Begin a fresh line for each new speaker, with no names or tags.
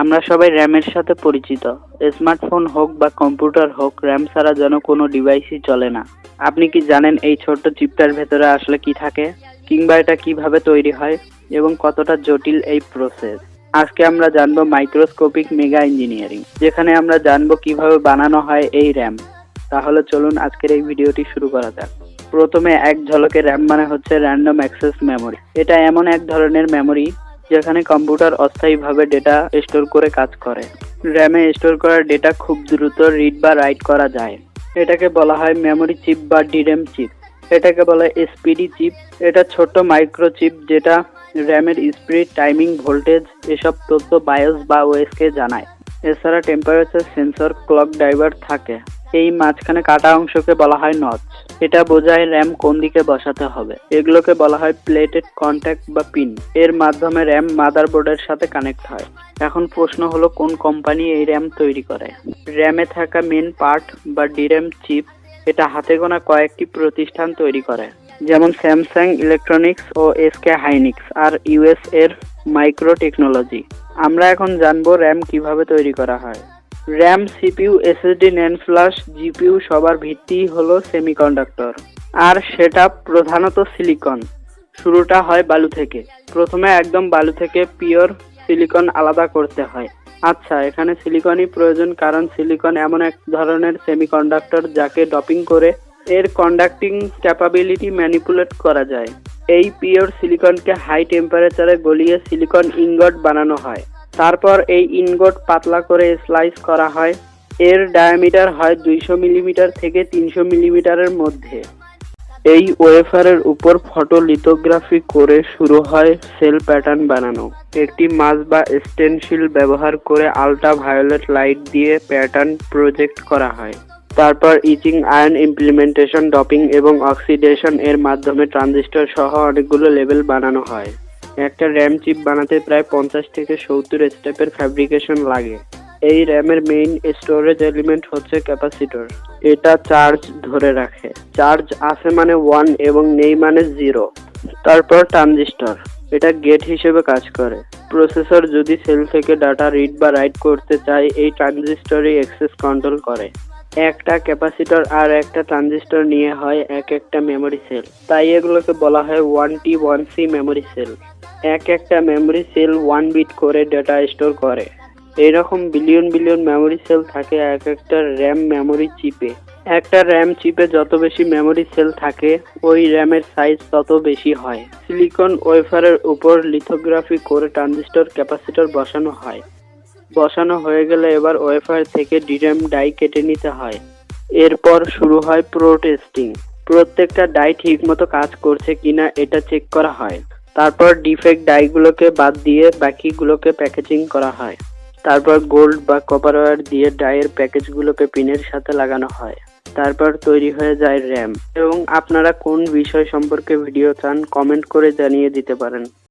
আমরা সবাই র্যামের সাথে পরিচিত। স্মার্টফোন হোক বা কম্পিউটার হোক, র্যাম ছাড়া যেন কোনো ডিভাইসই চলে না। আপনি কি জানেন এই ছোট্ট চিপটার ভেতরে আসলে কি থাকে? কিংবা এটা কীভাবে তৈরি হয়? এবং কতটা জটিল এই প্রসেস আজকে আমরা জানব মাইক্রোস্কোপিক মেগা ইঞ্জিনিয়ারিং যেখানে আমরা জানব কীভাবে বানানো হয় এই র্যাম। তাহলে চলুন আজকের এই ভিডিওটি শুরু করা যাক। প্রথমে এক ঝলকে র্যাম মানে হচ্ছে র্যান্ডম অ্যাক্সেস মেমোরি এটা এমন এক ধরনের মেমোরি যেখানে কম্পিউটার অস্থায়ীভাবে ডেটা স্টোর করে কাজ করে। র্যামে স্টোর করা ডেটা খুব দ্রুত রিড বা রাইট করা যায়। এটাকে বলা হয় মেমোরি চিপ বা ডিরেম চিপ এটাকে বলা হয় এসপিডি চিপ এটা ছোট্ট মাইক্রো চিপ যেটা র্যামের স্পিড টাইমিং ভোল্টেজ এসব তথ্য বায়োস বা ওয়েসকে জানায়। এছাড়া টেম্পারেচার সেন্সর ক্লক ড্রাইভার থাকে। এই মাঝখানে কাটা অংশকে বলা হয় নচ। এটা বোঝায় র্যাম কোন দিকে বসাতে হবে। এগুলোকে বলা হয় প্লেটেড কন্ট্যাক্ট বা পিন। এর মাধ্যমে র্যাম মাদারবোর্ডের সাথে কানেক্ট হয়। এখন প্রশ্ন হলো, কোন কোম্পানি এই র্যাম তৈরি করে? র্যামে থাকা মেন পার্ট বা ডিরেম চিপ, এটা হাতে গোনা কয়েকটি প্রতিষ্ঠান তৈরি করে। যেমন স্যামসাং ইলেকট্রনিক্স ও এসকে হাইনিক্স, আর ইউএস এর মাইক্রো টেকনোলজি আমরা এখন জানব র্যাম কীভাবে তৈরি করা হয়। RAM CPU SSD NAND flash GPU সবার ভিত্তি হলো সেমিকন্ডাক্টর আর সেটা প্রধানত সিলিকন শুরুটা হয় বালু থেকে। প্রথমে একদম বালু থেকে পিওর সিলিকন আলাদা করতে হয়। আচ্ছা এখানে সিলিকনই প্রয়োজন কারণ সিলিকন এমন এক ধরনের সেমিকন্ডাক্টর যাকে ডপিং করে এর কন্ডাক্টিং ক্যাপাবিলিটি ম্যানিপুলেট করা যায়। এই পিওর সিলিকনকে হাই টেম্পারেচারে গলিয়ে সিলিকন ইনগট বানানো হয়। তারপর এই ইনগোট পাতলা করে স্লাইস করা হয়। এর ডায়ামিটার হয় দুইশো মিলিমিটার থেকে তিনশো মিলিমিটারের মধ্যে। এই ওয়েফারের উপর ফটোলিথোগ্রাফি করে শুরু হয় সেল প্যাটার্ন বানানো। একটি মাছ বা স্টেনশিল ব্যবহার করে আলট্রা ভায়োলেট লাইট দিয়ে প্যাটার্ন প্রজেক্ট করা হয়। তারপর ইচিং, আয়ন ইমপ্লিমেন্টেশন ডপিং এবং অক্সিডেশন এর মাধ্যমে ট্রানজিস্টর সহ অনেকগুলো লেভেল বানানো হয়। একটা র্যাম চিপ বানাতে প্রায় পঞ্চাশ থেকে সত্তর স্টেপের ফ্যাব্রিকেশন লাগে। এই র্যামের মেইন স্টোরেজ এলিমেন্ট হচ্ছে ক্যাপাসিটর এটা চার্জ ধরে রাখে। চার্জ আছে মানে ওয়ান এবং নেই মানে জিরো তারপর ট্রানজিস্টর এটা গেট হিসেবে কাজ করে। প্রসেসর যদি সেল থেকে ডাটা রিড বা রাইট করতে চায়, এই ট্রানজিস্টরই অ্যাক্সেস কন্ট্রোল করে। একটা ক্যাপাসিটর আর একটা ট্রানজিস্টর নিয়ে হয় এক একটা মেমোরি সেল। তাই এগুলোকে বলা হয় one T one C memory cell. এক একটা মেমোরি সেল ওয়ান বিট করে ডেটা স্টোর করে। এইরকম বিলিয়ন বিলিয়ন মেমোরি সেল থাকে এক একটা র্যাম মেমোরি চিপে। একটা র্যাম চিপে যত বেশি মেমোরি সেল থাকে, ওই র্যামের সাইজ তত বেশি হয়। সিলিকন ওয়েফারের উপর লিথোগ্রাফি করে ট্রানজিস্টর ক্যাপাসিটর বসানো হয়। বসানো হয়ে গেলে এবার ওয়েফার থেকে ডিরেম ডাই কেটে নিতে হয়। এরপর শুরু হয় প্রো টেস্টিং। প্রত্যেকটা ডাই ঠিকমতো কাজ করছে কিনা এটা চেক করা হয়। তারপর ডিফেক্ট ডাইগুলোকে বাদ দিয়ে বাকিগুলোকে প্যাকেজিং করা হয়। তারপর গোল্ড বা কপার ওয়্যার দিয়ে ডাইয়ের প্যাকেজগুলোকে পিনের সাথে লাগানো হয়। তারপর তৈরি হয়ে যায় র্যাম। এবং আপনারা কোন বিষয় সম্পর্কে ভিডিও চান, কমেন্ট করে জানিয়ে দিতে পারেন।